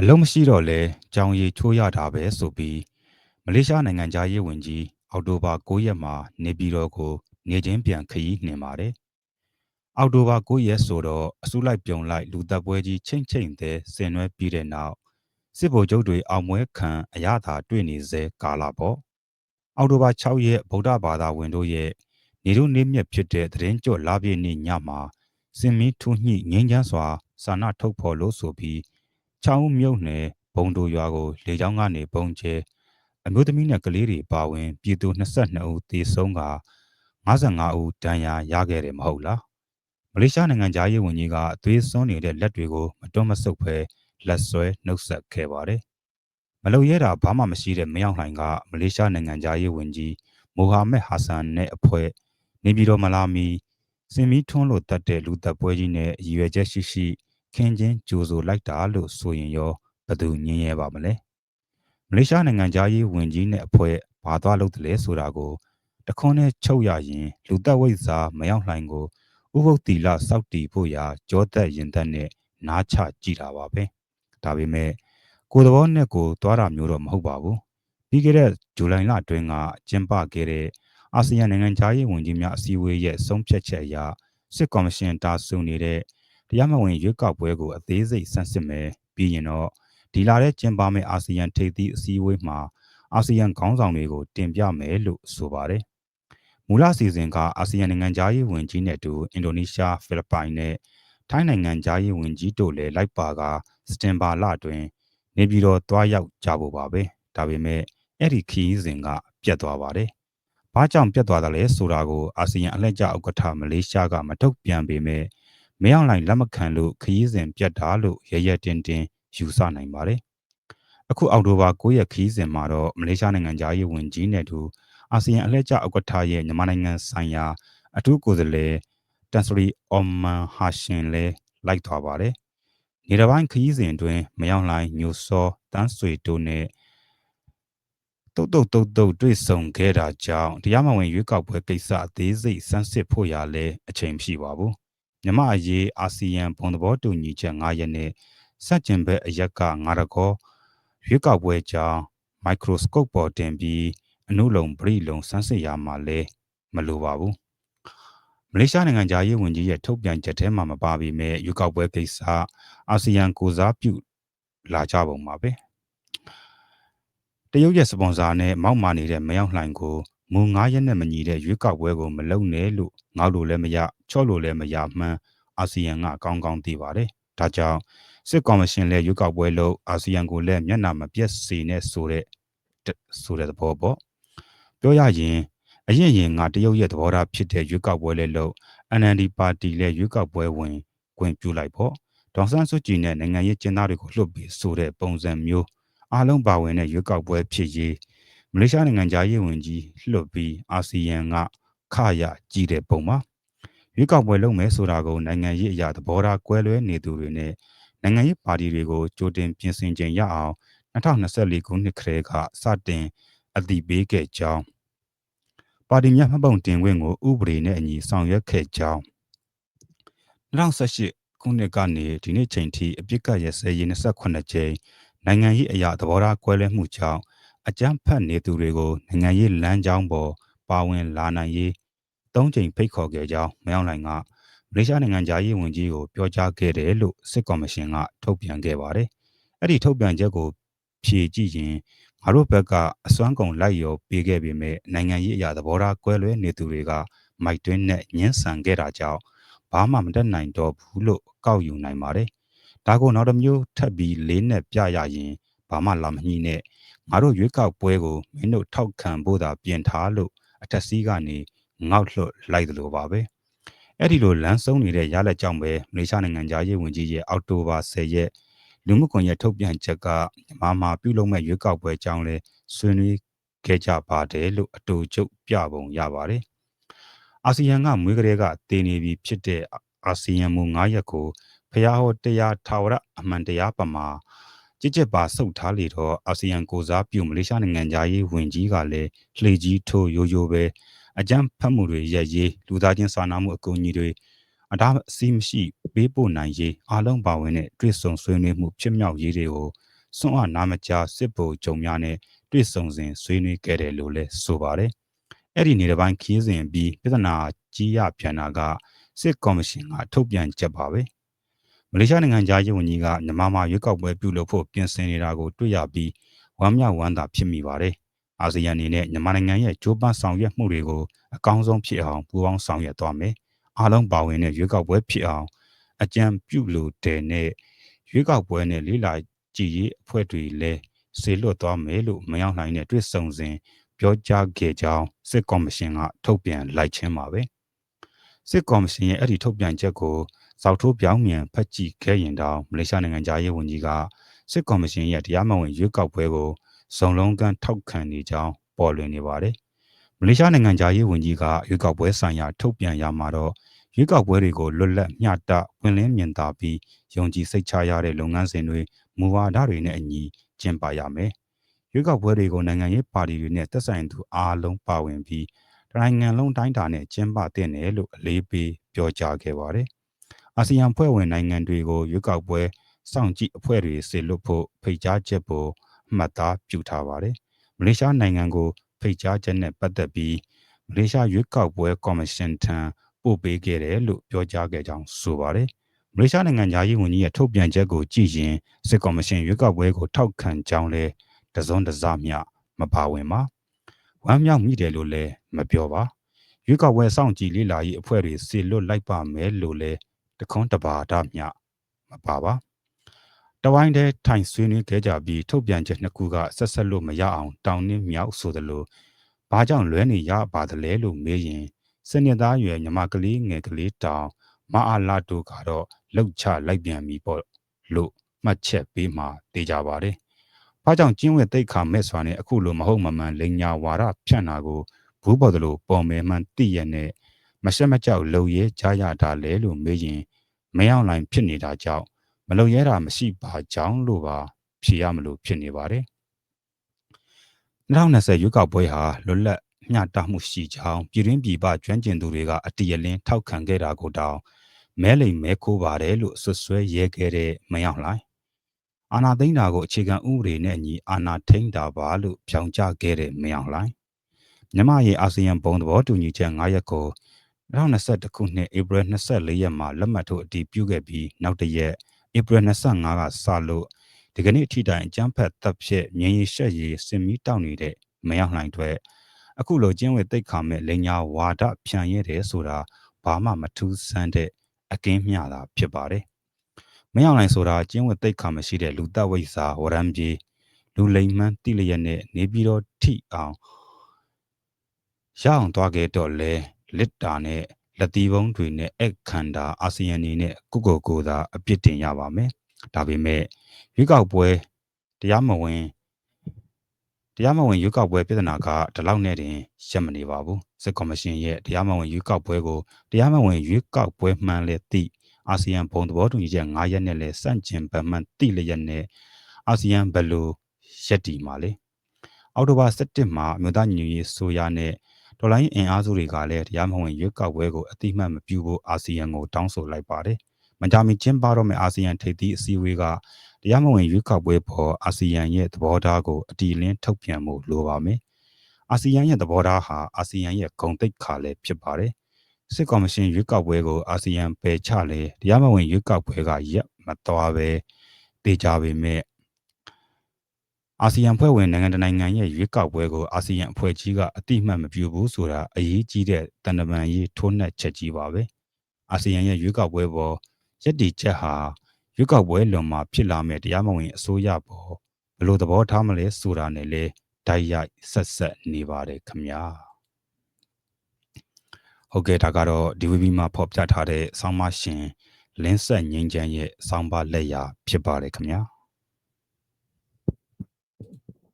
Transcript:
အလုံးမရှိတော့လဲကြောင်ရီချိုးရတာပဲဆိုပြီးမလေးရှားနိုင်ငံသားရေးဝန်ကြီးအောက်တိုဘာ9ရက်မှာနေပြည်တော်ကိုနေချင်းပြန်ခရီးနှင်ပါတယ်။အောက်တိုဘာ9ရက်ဆိုတော့အစုလိုက်ပြုံလိုက်လူသက်ပွဲကြီးချိန်ချိန်တဲ့ဆင်နွှဲပြီးတဲ့နောက်စစ်ဗိုလ်ချုပ်တွေအောင်မွဲခံအရသာတွေ့နေစေကာလာပေါ့။အောက်တိုဘာ6ရက်ဗုဒ္ဓဘာသာဝင်တို့ရဲ့နေတို့နေမြက်ဖြစ်တဲ့သတင်းကြော်လာပြည့်နေ့ညမှာစင်မီထူးညှိငင်းချမ်းစွာစာနာထုတ်ဖော်လို့ဆိုပြီး ချောင်းမြုပ်နယ်ဘုံတို့ရွာကိုလေကြောင်းကနေပုံကျဲအမျိုးသမီးနဲ့ကလေးတွေပါဝင် ပြည်သူ22ဦးသေဆုံးက55ဦးဒဏ်ရာရခဲ့တယ်မဟုတ်လားမလေးရှားနိုင်ငံသားရေးဝန်ကြီးကအသွေးစွန်းနေတဲ့လက်တွေကိုမတွန့်မဆုတ်ဖဲလက်ဆွဲနှုတ်ဆက်ခဲ့ပါတယ်မလုံရဲတာဘာမှမရှိတဲ့မရောက်နိုင်ကမလေးရှားနိုင်ငံသားရေးဝန်ကြီးမိုဟာမက်ဟာဆန်နဲ့အဖွဲ့နေပြည်တော်မလာမီစင်မီထွန်းလို့တတ်တဲ့လူသက်ပွဲကြီးနဲ့ရည်ရွယ်ချက်ရှိရှိ ခင်းချင်းကြိုဆိုလိုက်တာလို့ဆိုရင်ရောဘယ်သူညင်းရဲပါမလဲမလေးရှားနိုင်ငံသားရေးဝန်ကြီးနဲ့အဖွဲ့ဘာသွားလုပ်တယ်လဲဆိုတာကိုတခွန်းနဲ့ချုပ်ရရင်လူသက်ဝိဇ္ဇာမရောက်လှိုင်ကိုဥပုပ်တီလစောက်တီဖို့ရာကြောသက်ရင်သက်နဲ့နားချကြည့်တာပါပဲဒါပေမဲ့ကိုယ်သဘောနဲ့ကိုသွားတာမျိုးတော့မဟုတ်ပါဘူးပြီးခဲ့တဲ့ဇူလိုင်လအတွင်းကကျင်းပခဲ့တဲ့အာဆီယံနိုင်ငံသားရေးဝန်ကြီးများအစည်းအဝေးရဲ့ဆုံးဖြတ်ချက်အရစစ်ကော်မရှင်တာဆူနေတဲ့ တရားမဝင်ရွေးကောက်ပွဲကိုအသေးစိတ်ဆန်းစစ်မယ်ပြီးရင်တော့ဒီလာတဲ့ကျင်းပမယ့်အာဆီယံထိပ်သီးအစည်းအဝေးမှာအာဆီယံခေါင်းဆောင်တွေကိုတင်ပြမယ်လို့ဆိုပါတယ်။မူလစီစဉ်ကအာဆီယံနိုင်ငံသားရေးဝန်ကြီးနဲ့အတူအင်ဒိုနီးရှားဖိလစ်ပိုင်နဲ့ထိုင်းနိုင်ငံသားရေးဝန်ကြီးတို့လည်းလိုက်ပါကစတင်ဘာလအတွင်းနေပြည်တော်တွားရောက်ကြဖို့ပါပဲ။ဒါပေမဲ့အဲ့ဒီခီးစဉ်ကပြတ်သွားပါတယ်။ဘာကြောင့်ပြတ်သွားတယ်လဲဆိုတာကိုအာဆီယံအလှည့်ကျဥက္ကဋ္ဌမလေးရှားကမထုတ်ပြန်ပေမဲ့ မရောက်လိုက်လက်မခံလို့ခရီးစဉ်ပြတ်တာလို့ရရတင်တင်ယူဆနိုင်ပါတယ်။အခုအောက်တိုဘာ9ရက်ခရီးစဉ်မှာတော့မလေးရှားနိုင်ငံသားရေးဝန်ကြီးနဲ့တူအာဆီယံအလှည့်ကျဥက္ကဋ္ဌရဲ့မြန်မာနိုင်ငံဆိုင်ရာအထူးကိုယ်စားလှယ်တန်စရီအော်မန်ဟာရှင်လည်းလိုက်သွားပါတယ်။နေတပိုင်းခရီးစဉ်အတွင်းမရောက်လိုက်ညိုစောတန်းဆွေတို့နဲ့တုတ်တုတ်တုတ်တုတ်တွေ့ဆုံခဲ့တာကြောင့်တရားမဝင်ရွေးကောက်ပွဲကိစ္စအသေးစိတ်စမ်းစစ်ဖို့ရလဲအချိန်မရှိပါဘူး မြမအရေးအာဆီယံဘုံသဘောတူညီချက်9ရက်နဲ့စက်ကျင်ဘက်အရက်ကငါရကောရွေးကောက်ပွဲကြောင်းမိုက်ခရိုစကိုပပေါ်တင်ပြီးအနုလုံပရိလုံစမ်းစစ်ရမှာလဲမလိုပါဘူးမလေးရှားနိုင်ငံသားရေးဝန်ကြီးရဲ့ထုတ်ပြန်ချက်ထဲမှာမပါပေမဲ့ရွေးကောက်ပွဲကိစ္စအာဆီယံကိုစားပြုလာကြပုံပါပဲတရုတ်ရဲ့စပွန်ဆာနဲ့မောက်မာနေတဲ့မယောက်လှိုင်ကို မူ9ရက်နဲ့မညီတဲ့ရွေးကောက်ပွဲကိုမလုပ်နဲ့လို့ငေါ့လို့လည်းမရချော့လို့လည်းမရမှန်းအာဆီယံကအကောင်းကောင်းသိပါတယ်။ဒါကြောင့်စစ်ကော်မရှင်လည်းရွေးကောက်ပွဲလုပ်အာဆီယံကိုလည်းမျက်နှာမပြတ်စေနဲ့ဆိုတဲ့ဆိုတဲ့သဘောပေါ့။ပြောရရင်အရင်ရင်ငါတရုတ်ရဲ့သဘောထားဖြစ်တဲ့ရွေးကောက်ပွဲလည်းလုပ် NND ပါတီလည်းရွေးကောက်ပွဲဝင်ကွင်ပြူလိုက်ပေါ့။ဒေါန်ဆန်းစုကြည်နဲ့နိုင်ငံရေးကျင်းသားတွေကိုလှုပ်ပြီးဆိုတဲ့ပုံစံမျိုးအားလုံးပါဝင်တဲ့ရွေးကောက်ပွဲဖြစ်ရေး မလေးရှားနိုင်ငံသားရေးဝန်ကြီးလှုပ်ပြီးအာဆီယံကခရကြည့်တဲ့ပုံမှာရွေးကောက်ပွဲလုပ်မယ်ဆိုတာကိုနိုင်ငံရေးအရာသဘောထားကွဲလွဲနေသူတွေနဲ့နိုင်ငံရေးပါတီတွေကိုကြိုတင်ပြင်ဆင်ခြင်းရအောင်2024ခုနှစ်ခရဲကစတင်အတည်ပြုခဲ့ကြောင်းပါတီများမှတ်ပုံတင်ခွင့်ကိုဥပဒေနဲ့အညီဆောင်ရွက်ခဲ့ကြောင်း2018ခုနှစ်ကနေဒီနေ့ချိန်ထိအပြစ်ကရစဲရေး28ကြိမ်နိုင်ငံရေးအရာသဘောထားကွဲလွဲမှုကြောင့် အကြမ်းဖက်နေသူတွေကိုနိုင်ငံရေးလမ်းကြောင်းပေါ်ပါဝင်လာနိုင်ရေးသုံးချိန်ဖိတ်ခေါ်ခဲ့ကြောင်းမယောင်လိုင်ကမလေးရှားနိုင်ငံသားရေးဝန်ကြီးကိုပြောကြားခဲ့တယ်လို့စစ်ကော်မရှင်ကထုတ်ပြန်ခဲ့ပါတယ်။အဲ့ဒီထုတ်ပြန်ချက်ကိုဖြေကြည့်ရင်ငါတို့ဘက်ကအစွမ်းကုန်လိုက်ရောပေးခဲ့ပေမဲ့နိုင်ငံရေးအရာသဘောထားကွဲလွဲနေသူတွေကမိုက်တွင်းနဲ့ညှင်းဆန်ခဲ့တာကြောင့်ဘာမှမတတ်နိုင်တော့ဘူးလို့ကောက်ယူနိုင်ပါတယ်။ဒါကိုနောက်တစ်မျိုးထပ်ပြီးလေးနဲ့ပြရရင်ဘာမှလာမညှိနဲ့ ငါတို့ရွေးကောက်ပွဲကိုမင်းတို့ထောက်ခံဖို့သာပြင်ထားလို့အထက်စီးကနေငေါက်လွတ်လိုက်တယ်လို့ပါပဲအဲ့ဒီလိုလမ်းဆုံးနေတဲ့ရလက်ကြောင့်ပဲမလေးရှားနိုင်ငံသားရေးဝန်ကြီးရဲ့အောက်တိုဘာ10ရက်လူမှုကွန်ရက်ထုတ်ပြန်ချက်ကမြန်မာမှာပြုလုပ်မဲ့ရွေးကောက်ပွဲအကြောင်းလဲဆွေးနွေးခဲ့ကြပါတယ်လို့အတူချုပ်ပြပုံရပါတယ်အာဆီယံကမွေးကလေးကတည်နေပြီဖြစ်တဲ့အာဆီယံမူ9ရက်ကိုဖျားဟောတရားထာဝရအမှန်တရားပမာ ကြစ်ကြက်ပါဆုတ်ထားလေတော့အာဆီယံကိုစားပြုမလေးရှားနိုင်ငံသားရေးဝန်ကြီးကလည်းလှေကြီးထိုးရိုးရိုးပဲအကြမ်းဖက်မှုတွေရက်ရေးလူသားချင်းစာနာမှုအကူအညီတွေအတားအဆီးမရှိပေးပို့နိုင်ရေးအားလုံးပါဝင်တဲ့တွေ့ဆုံဆွေးနွေးမှုဖြစ်မြောက်ရေးတွေကိုစွန့်အားနာမကြားစစ်ဗိုလ်ချုပ်များနဲ့တွေ့ဆုံစဉ်ဆွေးနွေးခဲ့တယ်လို့လည်းဆိုပါတယ်။အဲ့ဒီနေတစ်ပိုင်းခီးစဉ်ပြီးပြဿနာကြီးရပြန်တာကစစ်ကော်မရှင်ကထုတ်ပြန်ချက်ပါပဲ။ မလေးရှားနိုင်ငံသားရေးဝန်ကြီးကမြန်မာမှာရွေးကောက်ပွဲပြုလုပ်ဖို့ပြင်ဆင်နေတာကိုတွေ့ရပြီးဝမ်းမြောက်ဝမ်းသာဖြစ်မိပါတယ်။အာဆီယံအနေနဲ့မြန်မာနိုင်ငံရဲ့ကြိုးပမ်းဆောင်ရွက်မှုတွေကိုအကောင်းဆုံးဖြစ်အောင်ပူးပေါင်းဆောင်ရွက်သွားမယ်။အားလုံးပါဝင်တဲ့ရွေးကောက်ပွဲဖြစ်အောင်အကြံပြုလို့တဲ့နဲ့ရွေးကောက်ပွဲနဲ့လေးလာကြည်ရေးအဖွဲ့တွေလည်းဆေလွတ်သွားမယ်လို့မရောက်နိုင်တဲ့တွေ့ဆုံစဉ်ပြောကြားခဲ့ကြောင်းစစ်ကော်မရှင်ကထုတ်ပြန်လိုက်ခြင်းပါပဲ စစ်ကော်မရှင်ရဲ့အဲ့ဒီထုတ်ပြန်ချက်ကိုစောက်ထိုးပြောင်းမြန်ဖတ်ကြည့်ခဲ့ရင်တောင်မလေးရှားနိုင်ငံသားရေးဝန်ကြီးကစစ်ကော်မရှင်ရဲ့တရားမဝင်ရွေးကောက်ပွဲကိုစုံလုံးကန်းထောက်ခံနေကြောင်းပေါ်လွင်နေပါတယ်မလေးရှားနိုင်ငံသားရေးဝန်ကြီးကရွေးကောက်ပွဲဆိုင်ရာထုတ်ပြန်ရမှာတော့ရွေးကောက်ပွဲတွေကိုလွတ်လပ်မျှတပွင့်လင်းမြင်သာပြီးယုံကြည်စိတ်ချရတဲ့လုပ်ငန်းစဉ်တွေမူဝါဒတွေနဲ့အညီကျင်းပရမယ်။ရွေးကောက်ပွဲတွေကိုနိုင်ငံရေးပါတီတွေနဲ့သက်ဆိုင်သူအားလုံးပါဝင်ပြီး နိုင်ငံလုံးတိုင်းတာနဲ့ကျင်းပတဲ့နယ်လို့အလေးပေးပြောကြားခဲ့ပါတယ်။အာဆီယံဖွဲ့ဝင်နိုင်ငံတွေကိုရွေးကောက်ပွဲစောင့်ကြည့်အဖွဲ့တွေဆေလွတ်ဖို့ဖိတ်ကြားချက်ပေါ်မှတ်သားပြုထားပါတယ်။မလေးရှားနိုင်ငံကိုဖိတ်ကြားချက်နဲ့ပတ်သက်ပြီးမလေးရှားရွေးကောက်ပွဲကော်မရှင်ထံပို့ပေးခဲ့တယ်လို့ပြောကြားခဲ့ကြောင်းဆိုပါတယ်။မလေးရှားနိုင်ငံသားရေးဝန်ကြီးရဲ့ထုတ်ပြန်ချက်ကိုကြည့်ရင်စစ်ကော်မရှင်ရွေးကောက်ပွဲကိုထောက်ခံကြောင်းလဲတစုံတစမျှမပါဝင်ပါ။ ဝမ်းမြောက်မိတယ်လို့လည်းမပြောပါ။ရွေးကောက်ပွဲစောင့်ကြည့်လေ့လာရေးအဖွဲ့တွေစီလွတ်လိုက်ပါမယ်လို့လည်းတခွန်းတပါဒမျှမပါပါ။တဝိုင်းတဲ့ထိုင်ဆွေးနွေးခဲ့ကြပြီးထုတ်ပြန်ချက်နှစ်ခုကဆက်ဆက်လို့မရအောင်တောင်းနှင်းမြောက်ဆိုသလိုဘာကြောင့်လွဲနေရပါသလဲလို့မေးရင်စနစ်သားရွယ်ညီမကလေးငယ်ကလေးတောင်မအားလာတို့ကတော့လှုပ်ချလိုက်ပြန်ပြီပေါ့လို့မှတ်ချက်ပေးမှတေးကြပါတယ်။ ဘာကြောင့်ကျင်းဝဲတိတ်ခါမဲ့စွာနဲ့အခုလိုမဟုတ်မမှန်လိန်ညာဝါဒဖြန့်တာကိုဘူးပေါ်သလိုပေါ်မဲမှန်သိရနဲ့မရှက်မကြောက်လုံရဲကြားရတာလဲလို့မေးရင်မရောက်နိုင်ဖြစ်နေတာကြောင့်မလုံရဲတာမရှိပါကြောင်းလို့ပါဖြေရမလို့ဖြစ်နေပါတယ်။2020ရွေးကောက်ပွဲဟာလွတ်လပ်မျှတမှုရှိကြောင်းပြည်ရင်းပြည်ပကျွမ်းကျင်သူတွေကအတီအလင်းထောက်ခံခဲ့တာကိုတောင်မဲလိမ်မဲခိုးပါတယ်လို့ဆွဆွဲရဲခဲ့တဲ့မယောင်လှိုင် အာနာသိန်းတာကိုအခြေခံဥပဒေနဲ့အညီအာနာထိန်တာပါလို့ဖြောင်းချခဲ့တဲ့မယောင်လှိုင်မြမရဲ့အာဆီယံဘုံသဘောတူညီချက်9ရက်ကို2021ခုနှစ်ဧပြီ24ရက်မှာလက်မှတ်ထိုးအတည်ပြုခဲ့ပြီးနောက်တစ်ရက်ဧပြီ25ကစလို့ဒီကနေ့အထိတိုင်အကြမ်းဖက်တပ်ဖြတ်မြင်းရရှက်ရည်စင်မီတောက်နေတဲ့မယောင်လှိုင်တွေအခုလိုကျင်းဝဲတိတ်ခါမဲ့လိညာဝါဒဖြန့်ရဲတယ်ဆိုတာဘာမှမထူးဆန်းတဲ့အကင်းမျှတာဖြစ်ပါတယ်။ မရောက်နိုင်ဆိုတာကျင်းဝဲတိတ်ခါမရှိတဲ့လူသက်ဝိစာဝရံကြီးလူလိမ်မှန်းတိလျက်နဲ့နေပြီးတော့ထိအောင်ရအောင်သွားခဲ့တော့လဲလစ်တာနဲ့လက်တီးပုံးတွေနဲ့အခန္ဓာအာဆီယံနေနဲ့ကုကိုကိုသာအပြစ်တင်ရပါမယ်။ဒါပေမဲ့ရွေးကောက်ပွဲတရားမဝင်တရားမဝင်ရွေးကောက်ပွဲပြည်ထနာကဒီလောက်နဲ့တင်ရက်မနေပါဘူးစစ်ကော်မရှင်ရဲ့တရားမဝင်ရွေးကောက်ပွဲကိုတရားမဝင်ရွေးကောက်ပွဲမှန်လေတိ အာဆီယံဘုံသဘောတူညီချက်9ရက်နဲ့လဲစန့်ကျင်ဗမှန်တိလျက်နဲ့အာဆီယံဘယ်လိုရက်တီမှာလဲအောက်တိုဘာ17မှာအမျိုးသားညီညွတ်ရေးဆိုရနဲ့ဒေါ်လာရင်းအင်အားစုတွေကလည်းတရားမဝင်ရွေးကောက်ပွဲကိုအတိမတ်မပြုဖို့အာဆီယံကိုတောင်းဆိုလိုက်ပါတယ်။မကြာမီကျင်းပတော့မယ့်အာဆီယံထိပ်သီးအစည်းအဝေးကတရားမဝင်ရွေးကောက်ပွဲပေါ်အာဆီယံရဲ့သဘောထားကိုအတီလင်းထုတ်ပြန်မှုလိုပါမယ်။အာဆီယံရဲ့သဘောထားဟာအာဆီယံရဲ့ဂုဏ်သိက္ခာလည်းဖြစ်ပါတယ်။ စစ်ကော်မရှင်ရွေးကောက်ပွဲကိုအာဆီယံပယ်ချလေတရားမဝင်ရွေးကောက်ပွဲကရက်မတော်ပဲတေချာပေမဲ့အာဆီယံဖွဲ့ဝင်နိုင်ငံတနိုင်ငံရဲ့ရွေးကောက်ပွဲကိုအာဆီယံအဖွဲ့ကြီးကအတိမတ်မပြုဘူးဆိုတာအရေးကြီးတဲ့တန်တမန်ရေးထိုးနှက်ချက်ကြီးပါပဲ။အာဆီယံရဲ့ရွေးကောက်ပွဲပေါ်ရည်တည်ချက်ဟာရွေးကောက်ပွဲလွန်မှာဖြစ်လာမဲ့တရားမဝင်အစိုးရပေါ်ဘလို့သဘောထားမလဲဆိုတာနဲ့လေတိုက်ရိုက်ဆက်ဆက်နေပါတယ်ခမညာ ဟုတ်ကဲ့ဒါကတော့ DVB မှာဖော်ပြထားတဲ့ဆောင်းမရှင်လင်းဆက်ငင်းချမ်းရဲ့ဆောင်းပါလက်ရာဖြစ်ပါတယ်ခမညာ